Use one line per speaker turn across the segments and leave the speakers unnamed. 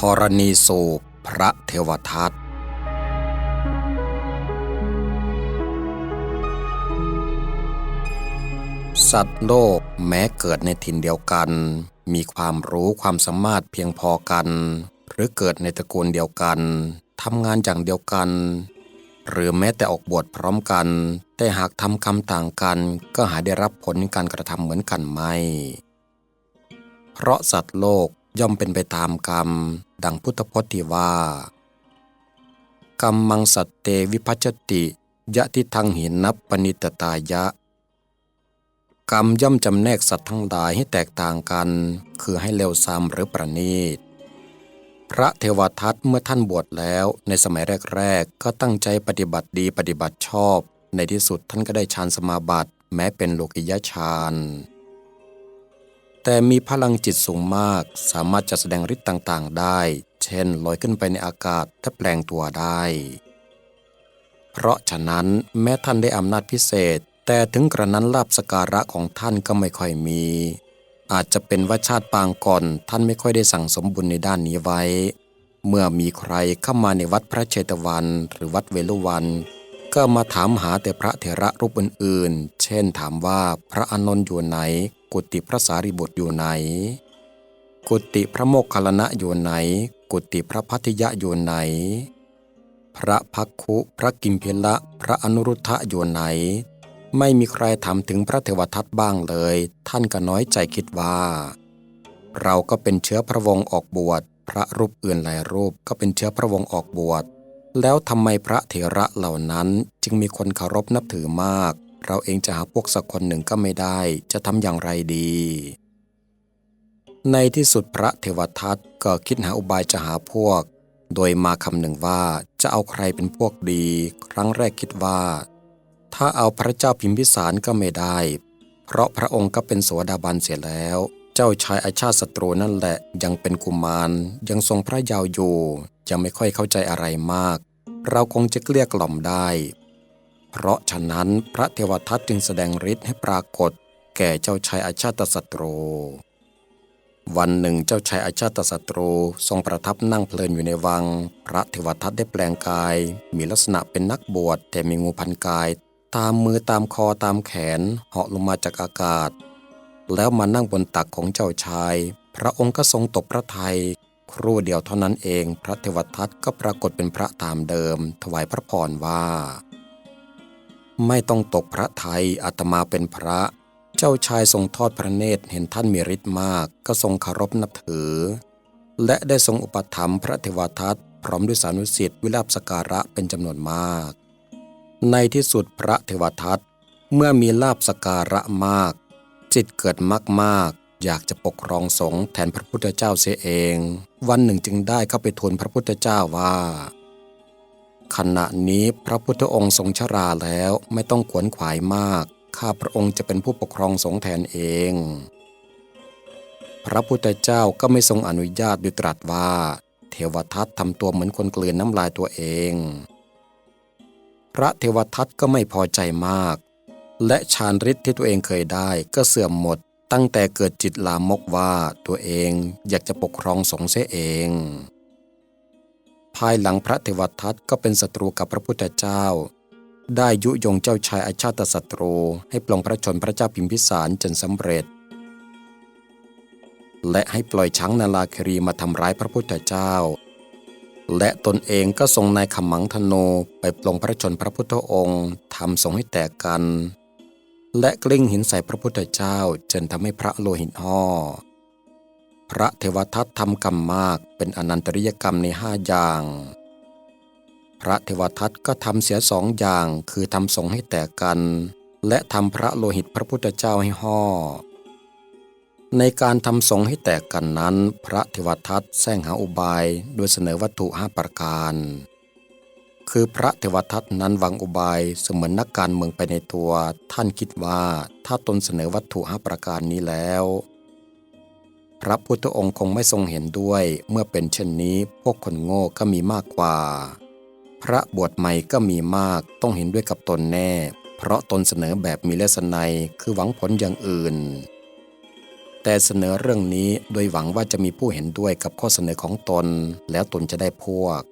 ธรณีสูบพระเทวทัตสัตว์โลกแม้เกิดในถิ่นเดียวกัน มีความรู้ความสามารถเพียงพอกัน หรือเกิดในตระกูลเดียวกันทำงานอย่างเดียวกัน หรือแม้แต่ออกบวชพร้อมกัน แต่หากทำกรรมต่างกันก็หาได้รับผลการกระทำเหมือนกันไหมเพราะสัตว์โลก ย่อมเป็นไปตามกรรม ดังพุทธพจน์ที่ว่า กรรมมังสัตเตวิพัชติ ยะทิทังหินนับปณิตตายะ กรรมย่อมจำแนกสัตว์ทั้งหลายให้แตกต่างกัน คือให้เร็วซ้ำหรือประณีต พระเทวทัตเมื่อท่านบวชแล้วในสมัยแรก ๆ ก็ตั้งใจปฏิบัติดีปฏิบัติชอบ ในที่สุดท่านก็ได้ฌานสมาบัติ แม้เป็นโลกิยะฌาน แต่มีพลังจิตสูงมาก สามารถจะแสดงฤทธิ์ต่างๆ ได้ เช่นลอยขึ้นไปในอากาศและแปลงตัวได้ เพราะฉะนั้นแม้ท่านได้อำนาจพิเศษ แต่ถึงกระนั้นลาบสการะของท่านก็ไม่ค่อยมี อาจจะเป็นว่าชาติปางก่อนท่านไม่ค่อยได้สั่งสมบุญในด้านนี้ไว้ เมื่อมีใครเข้ามาในวัดพระเชตวันหรือวัดเวลุวัน ก็มาถามหาแต่พระเถระรูปอื่นๆ เช่นถามว่าพระอนนท์อยู่ไหน กุฏิพระสารีบุตรอยู่ไหน กุฏิพระโมคคัลลนะอยู่ไหน กุฏิพระพัทยะอยู่ไหน พระพักคุ พระกิมเพละ พระอนุรุทธะอยู่ไหน ไม่มีใครถามถึงพระเทวทัตบ้างเลย ท่านก็น้อยใจคิดว่า เราก็เป็นเชื้อพระวงศ์ออกบวช พระรูปอื่นหลายรูปก็เป็นเชื้อพระวงศ์ออกบวช แล้วทำไมพระเถระเหล่านั้นจึงมีคนเคารพนับถือมาก เราเองจะหาพวกสักคนหนึ่งก็ไม่ได้ จะทำอย่างไรดี ในที่สุดพระเทวทัตก็คิดหาอุบายจะหาพวก โดยมาคำหนึ่งว่าจะเอาใครเป็นพวกดี ครั้งแรกคิดว่า ถ้าเอาพระเจ้าพิมพิสารก็ไม่ได้ เพราะพระองค์ก็เป็นสวดาบันเสียแล้ว เจ้าชายอาชาติศัตรูนั่นแหละยังเป็นกุมารยังทรงพระยาวอยู่ ยังไม่ค่อยเข้าใจอะไรมาก เราคงจะเกลี้ยกล่อมได้ เพราะฉะนั้นพระเทวทัตจึงแสดงฤทธิ์ให้ปรากฏ แก่เจ้าชายอาชาตศัตรู วันหนึ่งเจ้าชายอาชาตศัตรูทรงประทับนั่งเพลินอยู่ในวัง พระเทวทัตได้แปลงกาย มีลักษณะเป็นนักบวชแต่มีงูพันกาย ตามมือตามคอตามแขนเหาะลงมาจากอากาศ แล้วมานั่งบนตักของเจ้าชาย พระองค์ก็ทรงตบพระทัย ครู่เดียวเท่านั้นเอง พระเทวทัตก็ปรากฏเป็นพระตามเดิม ถวายพระพรว่า ไม่ต้องตกพระไทยอาตมาเป็นพระ เจ้าชายทรงทอดพระเนตรเห็นท่านมีฤทธิ์มาก ก็ทรงคารพนับถือ และได้ทรงอุปถัมภ์พระเทวทัตพร้อมด้วยสานุสิทธิ์วิลาบสการะเป็นจำนวนมาก ในที่สุดพระเทวทัตเมื่อมีลาบสการะมาก จิตเกิดมากมาก อยากจะปกครองสงฆ์แทนพระพุทธเจ้าเสียเอง วันหนึ่งจึงได้เข้าไปทูลพระพุทธเจ้าว่า ขณะนี้พระพุทธองค์ทรงชราแล้วไม่ต้องขวนขวายมาก ข้าพระองค์จะเป็นผู้ปกครองสงฆ์แทนเอง พระพุทธเจ้าก็ไม่ทรงอนุญาตด้วยตรัสว่า เทวทัตทำตัวเหมือนคนกลืนน้ำลายตัวเอง พระเทวทัตก็ไม่พอใจมากและฌานฤทธิ์ที่ตัวเองเคยได้ก็เสื่อมหมด ตั้งแต่เกิดจิตลามกว่าตัวเองอยากจะปกครองสงฆ์เสียเอง ภายหลังพระเทวทัตก็เป็นศัตรูกับพระพุทธเจ้า ได้ยุยงเจ้าชายอาชาติศัตรูให้ปลงพระชนพระเจ้าพิมพิสารจนสำเร็จ และให้ปล่อยช้างนาลาครีมาทำร้ายพระพุทธเจ้า และตนเองก็ทรงนายขมังธนูไปปลงพระชนพระพุทธองค์ทำทรงให้แตกกัน และกลิ้งหินใส่พระพุทธเจ้าจนทำให้พระโลหิตห่อพระเทวทัตทำกรรมมากเป็นอนันตริยกรรมในห้าอย่าง พระเทวทัตก็ทำเสียสองอย่างคือทำสงให้แตกกัน และทำพระโลหิตพระพุทธเจ้าให้ห่อในการทำสงให้แตกกันนั้น พระเทวทัตแซงหาอุบายโดยเสนอวัตถุห้าประการ คือพระเทวทัตนั้นวางอุบายเสมือนนักการเมืองไปในตัว ท่านคิดว่าถ้าตนเสนอวัตถุห้าประการนี้แล้ว พระพุทธองค์คงไม่ทรงเห็นด้วย เมื่อเป็นเช่นนี้พวกคนโง่ก็มีมากกว่า พระบวชใหม่ก็มีมากต้องเห็นด้วยกับตนแน่ เพราะตนเสนอแบบมีเลสนัยคือหวังผลอย่างอื่น แต่เสนอเรื่องนี้โดยหวังว่าจะมีผู้เห็นด้วยกับข้อเสนอของตนแล้วตนจะได้พวก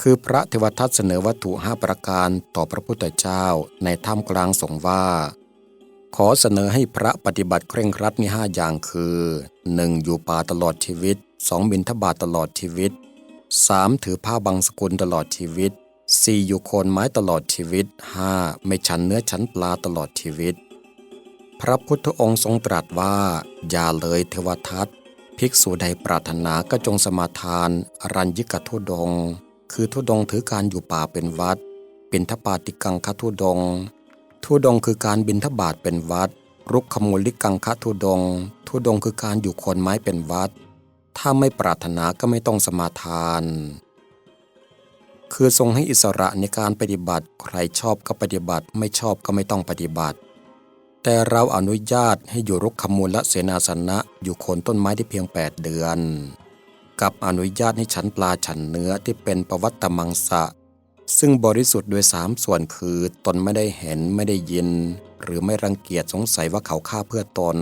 คือพระเทวทัตเสนอวัตถุห้าประการต่อพระพุทธเจ้าในถ้ำกลางสงว่า ขอเสนอให้พระปฏิบัติเคร่งครัดมีห้าอย่างคือ 1. อยู่ป่าตลอดชีวิต 2. บินทบาทตลอดชีวิต 3. ถือผ้าบางสกุลตลอดชีวิต 4. อยู่โคนไม้ตลอดชีวิต 5. ไม่ฉันเนื้อฉันปลาตลอดชีวิต พระพุทธองค์ทรงตรัสว่า อย่าเลยเทวทัตภิกษุใดปรารถนาก็จงสมาทานอรัญญิกทุดง คือทุดงถือการอยู่ป่าเป็นวัดบินทบาติกังคทุดง ทุดงคือการบินทบาทเป็นวัด รุกขมูลิกังคทุดง ทุดงคือการอยู่โคนไม้เป็นวัด ถ้าไม่ปรารถนาก็ไม่ต้องสมาทาน คือทรงให้อิสระในการปฏิบัติ ใครชอบก็ปฏิบัติ ไม่ชอบก็ไม่ต้องปฏิบัติ แต่เราอนุญาตให้อยู่รุกขมูลและเสนาสนะอยู่โคนต้นไม้ได้เพียง 8 เดือน กับอนุญาตให้ฉันปลาฉันเนื้อที่เป็นปวัตตมังสะ ซึ่งบริสุทธิ์โดยสามส่วนคือตนไม่ได้เห็นไม่ได้ยิน หรือไม่รังเกียจสงสัยว่าเขาฆ่าเพื่อตน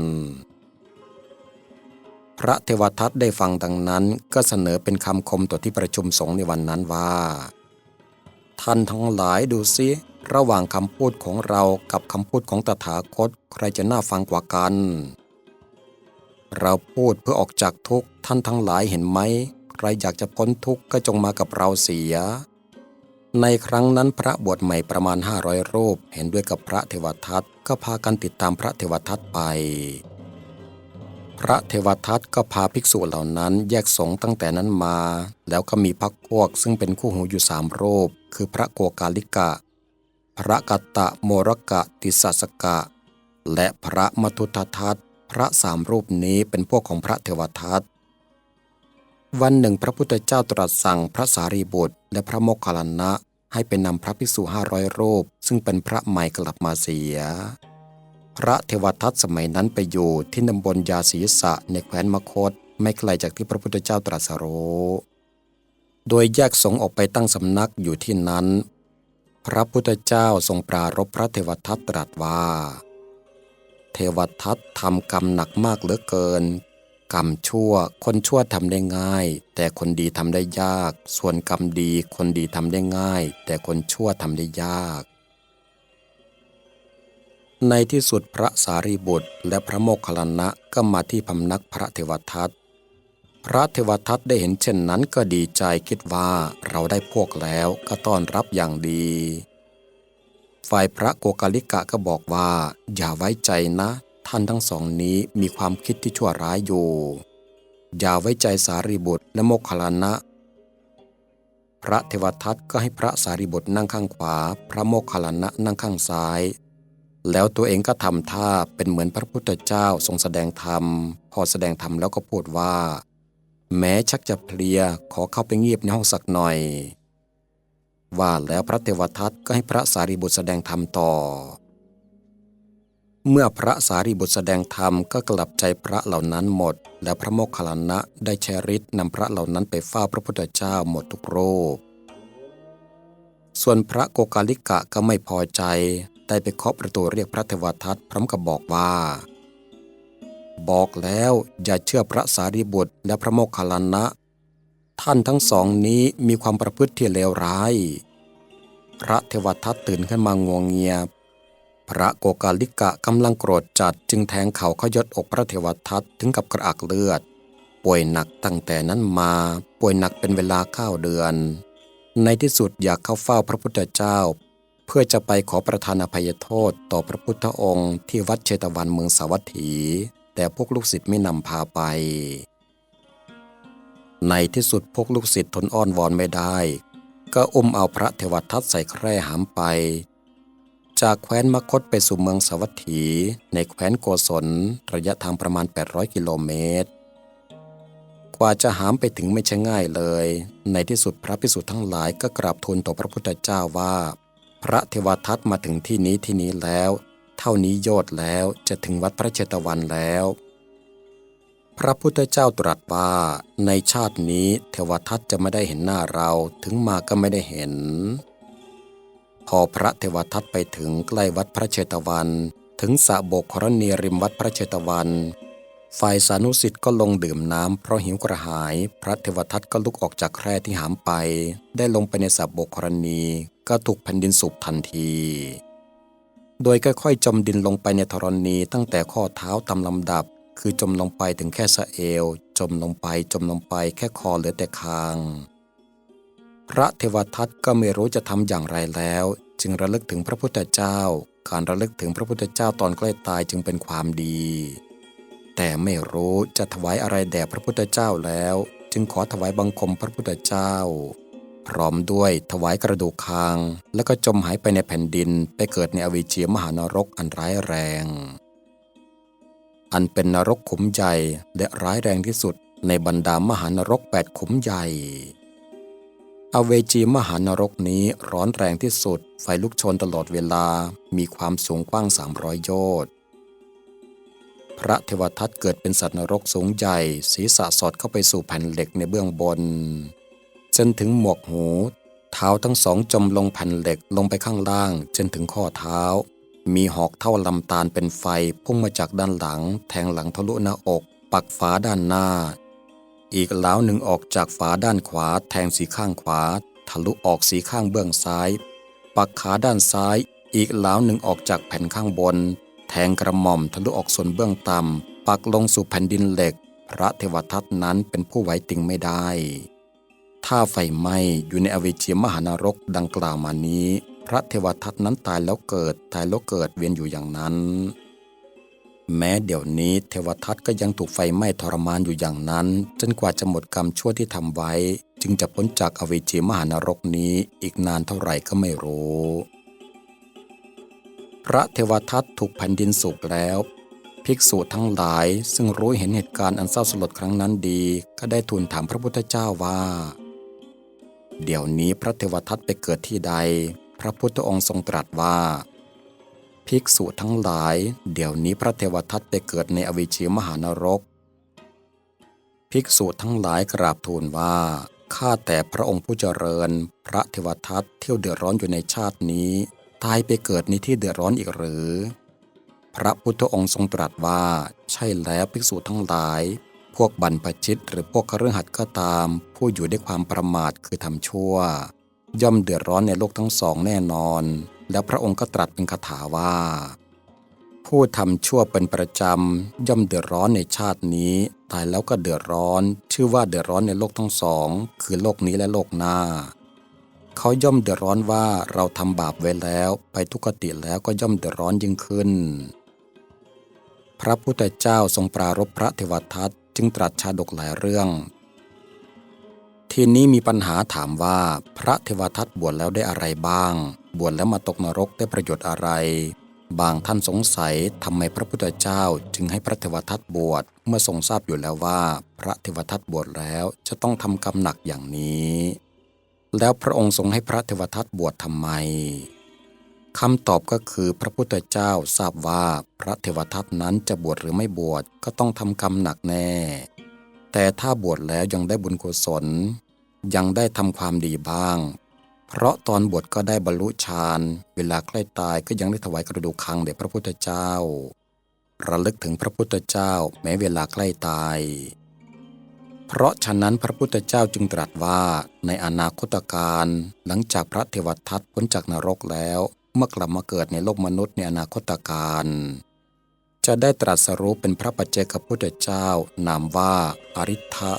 พระเทวทัตได้ฟังดังนั้นก็เสนอเป็นคำคมต่อที่ประชุมสงฆ์ในวันนั้นว่า ท่านทั้งหลายดูสิระหว่างคำพูดของเรากับคำพูดของตถาคต ใครจะน่าฟังกว่ากัน เราพูดเพื่อออกจากทุกข์ท่านทั้งหลายเห็นไหม ใครอยากจะพ้นทุกข์ก็จงมากับเราเสีย ในครั้งนั้นพระบวชใหม่ประมาณ 500 รูปเห็นด้วยกับพระเทวทัตก็พากันติดตามพระเทวทัตไป พระเทวทัตก็พาภิกษุเหล่านั้นแยกสงฆ์ตั้งแต่นั้นมา แล้วก็มีพักพวกซึ่งเป็นคู่หูอยู่สามรูป คือพระโกกาลิกะ พระกัตตะโมรกะติสสกะ และพระมทุททัต พระสามรูปนี้เป็นพวกของพระเทวทัต วันหนึ่งพระพุทธเจ้าตรัสสั่งพระสารีบุตร และพระโมคคัลลานะให้ไปนำพระภิกษุห้าร้อยรูป ซึ่งเป็นพระใหม่กลับมาเสีย พระเทวทัตสมัยนั้นไปอยู่ที่ตำบลยาศีสะในแคว้นมคต ไม่ไกลจากที่พระพุทธเจ้าตรัสรู้โดยแยกสงฆ์ออกไปตั้งสำนักอยู่ที่นั้น พระพุทธเจ้าทรงปรารภพระเทวทัตตรัสว่า เทวทัตทำกรรมหนักมากเหลือเกิน กรรมชั่ว คนชั่วทำได้ง่าย แต่คนดีทำได้ยาก ส่วนกรรมดี คนดีทำได้ง่าย แต่คนชั่วทำได้ยาก ในที่สุดพระสารีบุตรและพระโมคคัลลานะก็มาที่พำนักพระเทวทัตพระเทวทัตได้เห็นเช่นนั้นก็ดีใจคิดว่าเราได้พวกแล้วก็ต้อนรับอย่างดี ฝ่ายพระโกกาลิกะก็บอกว่า อย่าไว้ใจนะ ท่านทั้งสองนี้มีความคิดที่ชั่วร้ายอยู่ อย่าไว้ใจสารีบุตรและโมคคัลลานะ พระเทวทัตก็ให้พระสารีบุตรนั่งข้างขวา พระโมคคัลลานะนั่งข้างซ้าย แล้วตัวเองก็ทำท่าเป็นเหมือนพระพุทธเจ้าทรงแสดงธรรม พอแสดงธรรมแล้วก็พูดว่า แม้ชักจะเพลียขอเข้าไปเงียบในห้องสักหน่อย ว่าแล้วพระเทวทัตก็ให้พระสารีบุตรแสดงธรรมต่อ เมื่อพระสารีบุตรแสดงธรรมก็กลับใจพระเหล่านั้นหมด แล้วพระโมคคัลลานะได้ใช้ฤทธิ์นำพระเหล่านั้นไปเฝ้าพระพุทธเจ้าหมดทุกโรูปส่วนพระโกกาลิกะก็ไม่พอใจ ได้ไปเคาะประตูเรียกพระเทวทัตพร้อมกับบอกว่า บอกแล้วอย่าเชื่อพระสารีบุตรและพระโมคคัลลานะ ท่านทั้งสองนี้มีความประพฤติที่เลวร้าย พระเทวทัตตื่นขึ้นมางวงเงียพระโกกาลิกะกำลังโกรธจัดจึงแทงเข่าเขายศอกพระเทวทัตถึงกับกระอักเลือด ป่วยหนักตั้งแต่นั้นมาป่วยหนักเป็นเวลาเก้าเดือน ในที่สุดอยากเข้าเฝ้าพระพุทธเจ้า เพื่อจะไปขอประทานอภัยโทษต่อพระพุทธองค์ที่วัดเชตวันเมืองสาวัตถี แต่พวกลูกศิษย์ไม่นำพาไป ในที่สุดพวกลูกศิษย์ทนอ้อนวอนไม่ได้ ก็อุ้มเอาพระเทวทัตใส่แคร่หามไป จากแคว้นมคตไปสู่เมืองสวัตถี ในแคว้นโกศลระยะทางประมาณ 800 กิโลเมตร กว่าจะหามไปถึงไม่ใช่ง่ายเลย ในที่สุดพระพิสุทธ์ทั้งหลายก็กราบทูลต่อพระพุทธเจ้าว่า พระเทวทัตมาถึงที่นี้ที่นี้แล้ว เท่านี้โยชน์แล้วจะถึงวัดพระเชตวันแล้ว ระพุทธเจ้าตรัสว่า ในชาตินี้เทวทัตจะไม่ได้เห็นหน้าเราถึงมาก็ไม่ได้เห็น พอพระเทวทัตไปถึงใกล้วัดพระเชตวัน ถึงสระโบกครณีริมวัดพระเชตวัน ฝ่ายสานุสิทธ์ก็ลงดื่มน้ำเพราะหิวกระหาย พระเทวทัตก็ลุกออกจากแคร่ที่หามไป ได้ลงไปในสระบกกรณีก็ถูกแผ่นดินสูบทันทีโดยค่อยๆจมดินลงไปในธรณีตั้งแต่ข้อเท้าตามลำดับ คือจมลงไปถึงแค่สะเอว จมลงไปจมลงไปแค่คอเหลือแต่คาง พระเทวทัตก็ไม่รู้จะทำอย่างไรแล้ว จึงระลึกถึงพระพุทธเจ้า การระลึกถึงพระพุทธเจ้าตอนใกล้ตายจึงเป็นความดี แต่ไม่รู้จะถวายอะไรแด่พระพุทธเจ้าแล้ว จึงขอถวายบังคมพระพุทธเจ้า พร้อมด้วยถวายกระดูกคาง แล้วก็จมหายไปในแผ่นดินไปเกิดในอวิเจียมหานรกอันร้ายแรง อันเป็นนรกขุมใหญ่และร้ายแรงที่สุดในบรรดามหานรกแปดขุมใหญ่ อเวจีมหานรกนี้ร้อนแรงที่สุด ไฟลุกชนตลอดเวลา มีความสูงกว้าง 300 โยชน์ พระเทวทัตเกิดเป็นสัตว์นรกสูงใหญ่ ศีรษะสอดเข้าไปสู่แผ่นเหล็กในเบื้องบน จนถึงหมวกหู เท้าทั้งสองจมลงแผ่นเหล็กลงไปข้างล่าง จนถึงข้อเท้า มีหอกเท่าลำตาลเป็นไฟพุ่งมาจากด้านหลัง แทงหลังทะลุหน้าอก ปักฝาด้านหน้า อีกล้าวหนึ่งออกจากฝาด้านขวา แทงสีข้างขวา ทะลุออกสีข้างเบื้องซ้าย ปักขาด้านซ้าย อีกล้าวหนึ่งออกจากแผ่นข้างบน แทงกระหม่อมทะลุออกส่วนเบื้องต่ำปักลงสู่แผ่นดินเหล็ก พระเทวทัตนั้นเป็นผู้ไหวติงไม่ได้ ถ้าไฟไหม้อยู่ในอเวจีมหานรกดังกล่าวมานี้ พระเทวทัตนั้นตายแล้วเกิดตายแล้วเกิดเวียนอยู่อย่างนั้น แม้เดี๋ยวนี้เทวทัตก็ยังถูกไฟไหม้ทรมานอยู่อย่างนั้น จนกว่าจะหมดกรรมชั่วที่ทำไว้ จึงจะพ้นจากอเวจีมหานรกนี้อีกนานเท่าไหร่ก็ไม่รู้ พระเทวทัตถูกแผ่นดินสูบแล้วภิกษุทั้งหลายซึ่งรู้เห็นเหตุการณ์อันเศร้าสลดครั้งนั้นดี ก็ได้ทูลถามพระพุทธเจ้าว่า เดี๋ยวนี้พระเทวทัตไปเกิดที่ใด พระพุทธองค์ทรงตรัสว่า ภิกษุทั้งหลาย เดี๋ยวนี้พระเทวทัตไปเกิดในอวิชีมหานรก ภิกษุทั้งหลายกราบทูลว่าข้าแต่พระองค์ผู้เจริญ พระเทวทัตเที่ยวเดือดร้อนอยู่ในชาตินี้ ตายไปเกิดในที่เดือดร้อนอีกหรือ พระพุทธองค์ทรงตรัสว่า ใช่แล้วภิกษุทั้งหลาย พวกบรรพชิตหรือพวกเคฤหัสถ์ก็ตาม ผู้อยู่ด้วยความประมาทคือทำชั่ว ย่อมเดือดร้อนในโลกทั้งสองแน่นอน แล้วพระองค์ก็ตรัสเป็นคาถาว่า ผู้ทำชั่วเป็นประจำย่อมเดือดร้อนในชาตินี้ ตายแล้วก็เดือดร้อน ชื่อว่าเดือดร้อนในโลกทั้งสอง คือโลกนี้และโลกหน้า เขาย่อมเดือดร้อนว่าเราทำบาปไว้แล้ว ไปทุกขติแล้วก็ย่อมเดือดร้อนยิ่งขึ้น พระพุทธเจ้าทรงปรารภพระเทวทัตจึงตรัสชาดกหลายเรื่อง ทีนี้มีปัญหาถามว่า พระเทวทัตบวชแล้วได้อะไรบ้าง บวชแล้วมาตกนรกได้ประโยชน์อะไร บางท่านสงสัยทำไมพระพุทธเจ้าจึงให้พระเทวทัตบวชเมื่อทรงทราบอยู่แล้วว่า พระเทวทัตบวชแล้วจะต้องทำกรรมหนักอย่างนี้ แล้วพระองค์ทรงให้พระเทวทัตบวชทำไมคำตอบก็คือพระพุทธเจ้าทราบว่าพระเทวทัตนั้นจะบวชหรือไม่บวชก็ต้องทำกรรมหนักแน่ แต่ถ้าบวชแล้วยังได้บุญกุศล ยังได้ทำความดีบ้าง เพราะตอนบวชก็ได้บรรลุฌาน เวลาใกล้ตายก็ยังได้ถวายกระดูกคางแด่พระพุทธเจ้า ระลึกถึงพระพุทธเจ้าแม้เวลาใกล้ตาย เพราะฉะนั้นพระพุทธเจ้าจึงตรัสว่าในอนาคตการหลังจากพระเทวทัตพ้นจากนรกแล้ว เมื่อกลับมาเกิดในโลกมนุษย์ในอนาคตการจะได้ตรัสรู้เป็นพระปัจเจกพุทธเจ้า นามว่าอริ t ทะ